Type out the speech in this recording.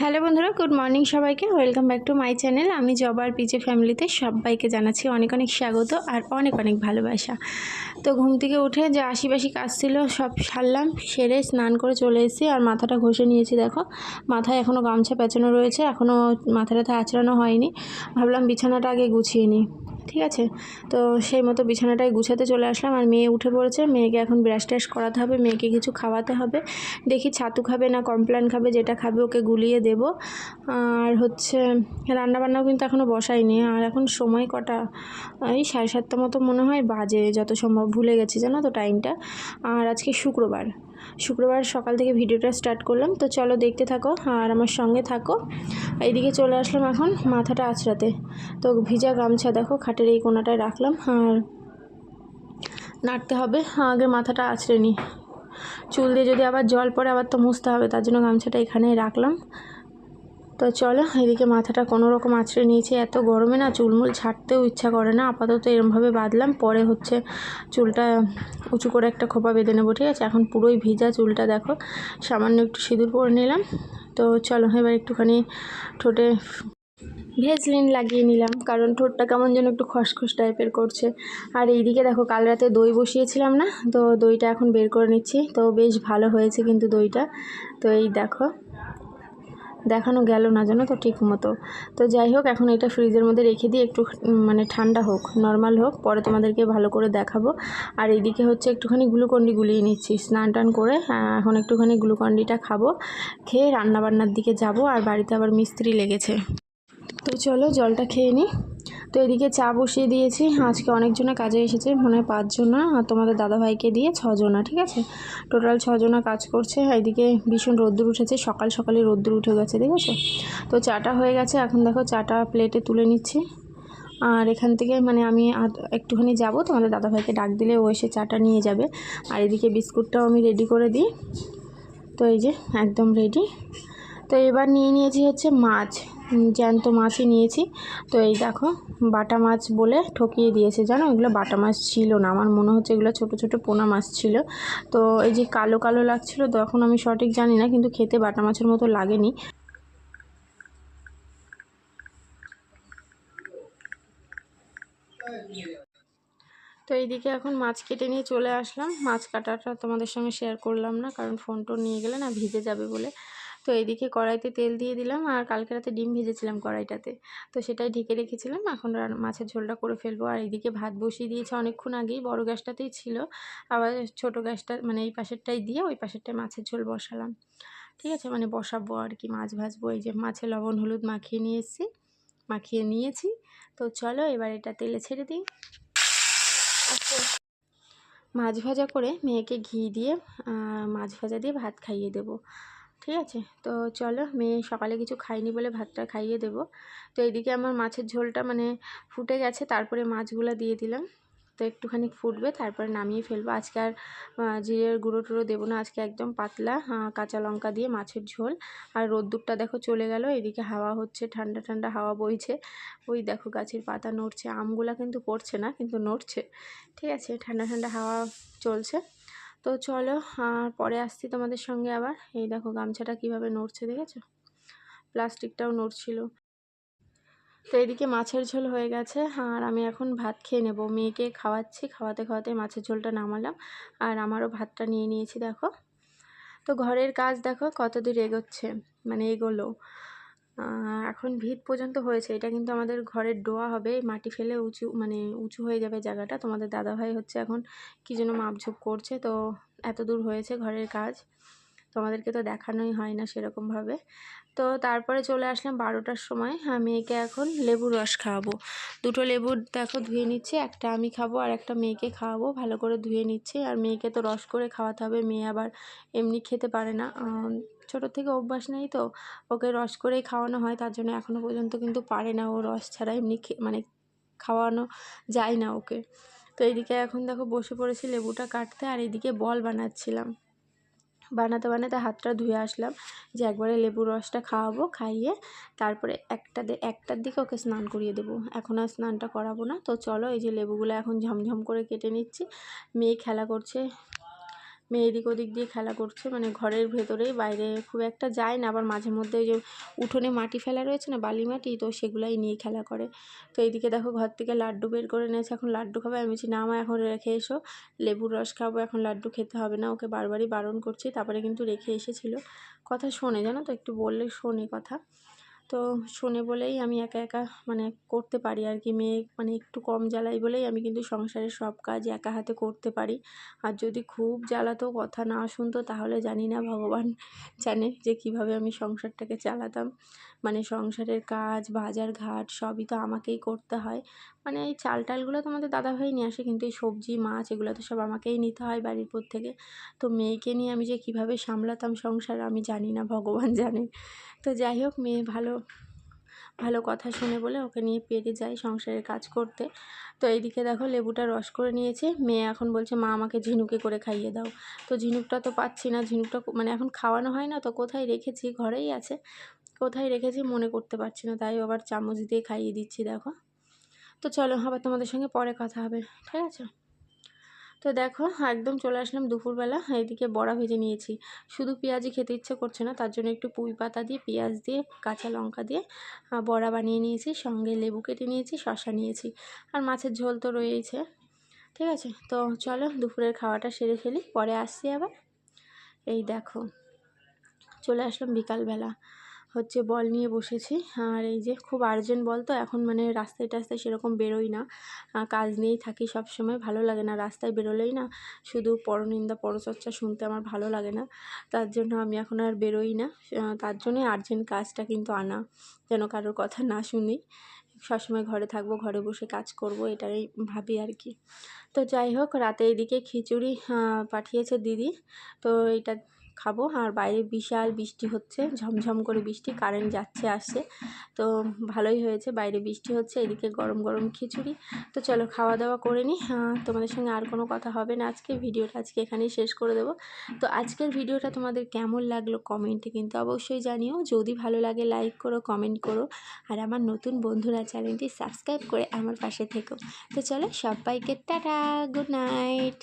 Hello বন্ধুরা, good morning সবাইকে। Welcome back to my channel. আমি জবার পিজে ফ্যামিলিতে সবাইকে জানাচ্ছি অনেক অনেক স্বাগত আর অনেক অনেক ভালোবাসা। তো ঘুম থেকে উঠে যে আশিপাশি কাজ ছিল, সব সারলাম, সেরে স্নান করে চলে এসেছি আর মাথাটা ঘষে নিয়েছি, দেখো। মাথায় এখনও গামছা পেঁচানো রয়েছে এখনও মাথাটাতে আঁচড়ানো হয়নি। ভাবলাম বিছানাটা আগে গুছিয়ে নিই। ঠিক আছে? তো সেই মতো বিছানাটায় গুছাতে চলে আসলাম আর মেয়ে উঠে পড়েছে। মেয়েকে এখন ব্রাশ ট্রাশ করাতে হবে, মেয়েকে কিছু খাওয়াতে হবে। দেখি ছাতু খাবে না কমপ্ল্যান খাবে, যেটা খাবে ওকে গুলিয়ে দেব। আর হচ্ছে রান্নাবান্নাও কিন্তু এখনও বসাইনি আর এখন সময় কটা? এই সাড়ে সাতটা মতো মনে হয়, বাজে যত সম্ভব। ভুলে গেছি জানো তো টাইমটা আর আজকে শুক্রবার। শুক্রবার সকাল থেকে ভিডিওটা স্টার্ট করলাম। তো চলো দেখতে থাকো আর আমার সঙ্গে থাকো। এইদিকে চলে আসলাম এখন মাথাটা আঁচড়াতে তো ভিজা গামছা দেখো, খাটের এই কোনাটায় রাখলাম আর নাড়তে হবে। আগে মাথাটা আঁচড়ে নিই চুল দিয়ে যদি আবার জল পড়ে, আবার তো মুছতে হবে, তার জন্য গামছাটা এখানেই রাখলাম। তো চলো, এদিকে মাথাটা কোনো রকম আঁচড়ে নিয়েছি। এত গরমে না চুলমুল ছাড়তেও ইচ্ছা করে না। আপাতত এরমভাবে বাঁধলাম, পরে হচ্ছে চুলটা উঁচু করে একটা খোপা বেঁধে নেব, ঠিক আছে? এখন পুরোই ভিজা চুলটা, দেখো। সামান্য একটু সিঁদুর পরে নিলাম। তো চলো, এবার একটুখানি ঠোঁটে ভেজলিন লাগিয়ে নিলাম, কারণ ঠোঁটটা কেমন যেন একটু খসখস টাইপের করছে। আর এইদিকে দেখো, কাল রাতে দই বসিয়েছিলাম না, তো দইটা এখন বের করে নিচ্ছি। তো বেশ ভালো হয়েছে কিন্তু দইটা। তো এই দেখো দেখানো গেল না জানো তো ঠিক মতো। তো যাই হোক, এখন এটা ফ্রিজের মধ্যে রেখে দিই একটু মানে ঠান্ডা হোক নর্মাল হোক, পরে তোমাদেরকে ভালো করে দেখাবো। আর এদিকে হচ্ছে একটুখানি গ্লুকন্ডি গুলিয়ে নিচ্ছি, স্নান টান করে এখন একটুখানি গ্লুকন্ডিটা খাব, খেয়ে রান্নাবান্নার দিকে যাব, আর বাড়িতে আবার মিস্ত্রি লেগেছে। তো চলো জলটা খেয়ে নিই তো এদিকে চা বসিয়ে দিয়েছি। আজকে অনেকজনা কাজে এসেছে, মনে হয় পাঁচজনা আর তোমাদের দাদাভাইকে দিয়ে ছজনা, ঠিক আছে? টোটাল ছজনা কাজ করছে। এদিকে ভীষণ রোদ্দুর উঠেছে, সকাল সকালে রোদ্দুর উঠে গেছে, ঠিক আছে? তো চাটা হয়ে গেছে, এখন দেখো চাটা প্লেটে তুলে নিচ্ছি। আর এখান থেকে মানে আমি একটুখানি যাব, তোমাদের দাদাভাইকে ডাক দিলে ও এসে চাটা নিয়ে যাবে। আর এদিকে বিস্কুটটাও আমি রেডি করে দিই। তো এই যে, একদম রেডি তো এবার নিয়ে নিয়েছি হচ্ছে মাছ। জ্যান্ত মাছই নিয়েছি। তো এই দেখো, বাটা মাছ বলে ঠকিয়ে দিয়েছে। জানো, এগুলো বাটা মাছ ছিল না। আমার মনে হচ্ছে এগুলো ছোট ছোট পোনা মাছ ছিল। তো এই যে কালো কালো লাগছিল, তো এখন আমি সঠিক জানি না, কিন্তু খেতে বাটা মাছের মতো লাগেনি। তো এইদিকে এখন মাছ কেটে নিয়ে চলে আসলাম। মাছ কাটাটা তোমাদের সঙ্গে শেয়ার করলাম না, কারণ ফোন টোন নিয়ে গেলে না ভিজে যাবে বলে। তো এইদিকে কড়াইতে তেল দিয়ে দিলাম আর কালকে রাতে ডিম ভেজেছিলাম কড়াইটাতে। তো সেটাই ঢেকে রেখেছিলাম। এখন মাছের ঝোলটা করে ফেলব। আর এদিকে ভাত বসিয়ে দিয়েছে অনেকক্ষণ আগেই। বড় গ্যাসটাতেই ছিল। আবার ছোট গ্যাসটা মানে এই পাশেরটাই দিয়ে ওই পাশেরটায় মাছের ঝোল বসালাম। ঠিক আছে? মানে বসাবো আর কি, মাছ ভাজবো। এই যে মাছে লবণ, হলুদ মাখিয়ে নিয়ে এসেছি। মাখিয়ে নিয়েছি। তো চলো এবার এটা তেলে ছেড়ে দিই। আচ্ছা। মাছ ভাজা করে মেয়েকে ঘি দিয়ে মাছ ভাজা দিয়ে ভাত খাইয়ে দেবো। ঠিক আছে? তো চলো মেয়ে সকালে কিছু খাইনি বলে ভাতটা খাইয়ে দেবো। তো এইদিকে আমার মাছের ঝোলটা মানে ফুটে গেছে, তারপরে মাছগুলো দিয়ে দিলাম। তো একটুখানি ফুটবে, তারপরে নামিয়ে ফেলব। আজকে আর জিরের গুঁড়ো টুড়ো দেবো না, আজকে একদম পাতলা কাঁচা লঙ্কা দিয়ে মাছের ঝোল। আর রোদ্দুরটা দেখো চলে গেল এদিকে হাওয়া হচ্ছে, ঠান্ডা ঠান্ডা হাওয়া বইছে। ওই দেখো গাছের পাতা নড়ছে, আমগুলা কিন্তু পড়ছে না, কিন্তু নড়ছে। ঠিক আছে, ঠান্ডা ঠান্ডা হাওয়া চলছে। তো চলো পরে আসছি তোমাদের সঙ্গে আবার। এই দেখো গামছাটা কীভাবে নড়ছে, দেখেছ? প্লাস্টিকটাও নড়ছিল। তো এদিকে মাছের ঝোল হয়ে গেছে, আর আমি এখন ভাত খেয়ে নেব। মেয়েকে খাওয়াচ্ছি, খাওয়াতে খাওয়াতে মাছের ঝোলটা নামালাম, আর আমারও ভাতটা নিয়ে নিয়েছি, দেখো। তো ঘরের কাজ দেখো কত দূর এগোচ্ছে মানে এগোলো। এখন ভিত পর্যন্ত হয়েছে। এটা কিন্তু আমাদের ঘরের ডোয়া হবে, মাটি ফেলে উঁচু মানে উঁচু হয়ে যাবে জায়গাটা। তোমাদের দাদাভাই হচ্ছে এখন কী যেন মাপঝোপ করছে, তো এত দূর হয়েছে ঘরের কাজ। তোমাদেরকে তো দেখানোই হয় না সেরকমভাবে। তো তারপরে চলে আসলাম বারোটার সময়। মেয়েকে এখন লেবুর রস খাওয়াবো। দুটো লেবুর দেখো ধুয়ে নিচ্ছে, একটা আমি খাব আর একটা মেয়েকে খাওয়াবো। ভালো করে ধুয়ে নিচ্ছে। আর মেয়েকে তো রস করে খাওয়াতে হবে, মেয়ে আবার এমনি খেতে পারে না। ছোটো থেকে অভ্যাস নেই তো, ওকে রস করেই খাওয়ানো হয়, তার জন্য এখনও পর্যন্ত কিন্তু পারে না, ও রস ছাড়া এমনি মানে খাওয়ানো যায় না ওকে। তো এইদিকে এখন দেখো বসে পড়েছি লেবুটা কাটতে, আর এইদিকে বল বানাচ্ছিলাম। বানাতে বানাতে হাতটা ধুয়ে আসলাম যে একবারে লেবুর রসটা খাওয়াবো, খাইয়ে তারপরে একটা একটার দিকে ওকে স্নান করিয়ে দেবো। এখন আর স্নানটা করাবো না। তো চলো এই যে লেবুগুলো এখন ঝমঝম করে কেটে নিচ্ছি। মেয়ে খেলা করছে। মেয়ে এদিক ওদিক দিয়ে খেলা করছে মানে ঘরের ভেতরেই, বাইরে খুব একটা যায় না। আবার মাঝে মধ্যে ওই যে উঠোনে মাটি ফেলা রয়েছে না, বালি মাটি, তো সেগুলাই নিয়ে খেলা করে। তো এইদিকে দেখো ঘর থেকে লাড্ডু বের করে নিয়েছে এখন লাড্ডু খাবে। আমি বলছি, না মা, এখন রেখে এসো। লেবুর রস খাব, এখন লাড্ডু খেতে হবে না, ওকে বারবারই বারণ করছি। তারপরে কিন্তু রেখে এসেছিল। কথা শোনে, জানো তো? একটু বললে শোনে কথা। তো শোনে বলেই আমি একা একা মানে করতে পারি আর কি। মেয়ে মানে একটু কম জ্বালাই বলেই আমি কিন্তু সংসারের সব কাজ একা হাতে করতে পারি। আর যদি খুব জ্বালাতো কথা না শুনতো তাহলে জানি না ভগবান জানে যে কীভাবে আমি সংসারটাকে চালাতাম। মানে সংসারের কাজ, বাজার ঘাট সবই তো আমাকেই করতে হয়। মানে এই চাল টালগুলো তো আমাদের দাদাভাই নিয়ে আসে, কিন্তু এই সবজি, মাছ এগুলো তো সব আমাকেই নিতে হয় বাড়ির পর থেকে তো মেয়েকে নিয়ে আমি যে কীভাবে সামলাতাম সংসার আমি জানি না, ভগবান জানে। তো যাই হোক, মেয়ে ভালো ভালো কথা শুনে বলে ওকে নিয়ে পেরে যায় সংসারের কাজ করতে। তো এইদিকে দেখো লেবুটা রস করে নিয়েছে। মেয়ে এখন বলছে, মা, আমাকে ঝিনুকে করে খাইয়ে দাও। তো ঝিনুকটা তো পাচ্ছি না, ঝিনুকটা মানে এখন খাওয়ানো হয় না, তো কোথায় রেখেছি? ঘরেই আছে। কোথায় রেখেছি মনে করতে পারছি না, তাই আবার চামচ দিয়ে খাইয়ে দিচ্ছি, দেখো। তো চলো, আবার তোমাদের সঙ্গে পরে কথা হবে, ঠিক আছে? তো দেখো, একদম চলে আসলাম দুপুরবেলা, এইদিকে বড়া ভেজে নিয়েছি। শুধু পেঁয়াজি খেতে ইচ্ছে করছে না, তার জন্য একটু পুঁই পাতা দিয়ে, পেঁয়াজ দিয়ে, কাঁচা লঙ্কা দিয়ে বড়া বানিয়ে নিয়েছি, সঙ্গে লেবু কেটে নিয়েছি শশা নিয়েছি, আর মাছের ঝোল তো রয়েইছে, ঠিক আছে? তো চলো, দুপুরের খাওয়াটা সেরে ফেলি, পরে আসছি আবার। এই দেখো, চলে আসলাম বিকালবেলা। হচ্ছে বল নিয়ে বসেছি। আর এই যে খুব আর্জেন্ট বল তো, এখন মানে রাস্তায় টাস্তায় সেরকম বেরোই না। কাজ নিয়েই থাকি সব সময় ভালো লাগে না রাস্তায় বেরোলেই না। শুধু পরনিন্দা, পরচর্চা শুনতে আমার ভালো লাগে না। তার জন্য আমি এখন আর বেরোই না। তার জন্যই আর্জেন্ট কাজটা কিন্তু আনা, যেন কারোর কথা না শুনি। সবসময় ঘরে থাকব, ঘরে বসে কাজ করব, এটাই ভাবি আর কি। তো যাই হোক, রাতে এদিকে খিচুড়ি পাঠিয়েছে দিদি। তো এটা খাব। আর বাইরে বিশাল বৃষ্টি হচ্ছে, ঝমঝম করে বৃষ্টি, কারেন্ট যাচ্ছে, আসছে। তো ভালোই হয়েছে, বাইরে বৃষ্টি হচ্ছে, এদিকে গরম গরম খিচুড়ি। তো চলো খাওয়া দাওয়া করে নিই। তোমাদের সঙ্গে আর কোনো কথা হবে না আজকে। ভিডিওটা আজকে এখানেই শেষ করে দেবো। তো আজকের ভিডিওটা তোমাদের কেমন লাগল কমেন্টে কিন্তু অবশ্যই জানিও। যদি ভালো লাগে, লাইক করো, কমেন্ট করো। আর আমার নতুন বন্ধুরা, চ্যানেলটি সাবস্ক্রাইব করে আমার পাশে থেকো। তো চলো সবাইকে টাটা, গুড নাইট।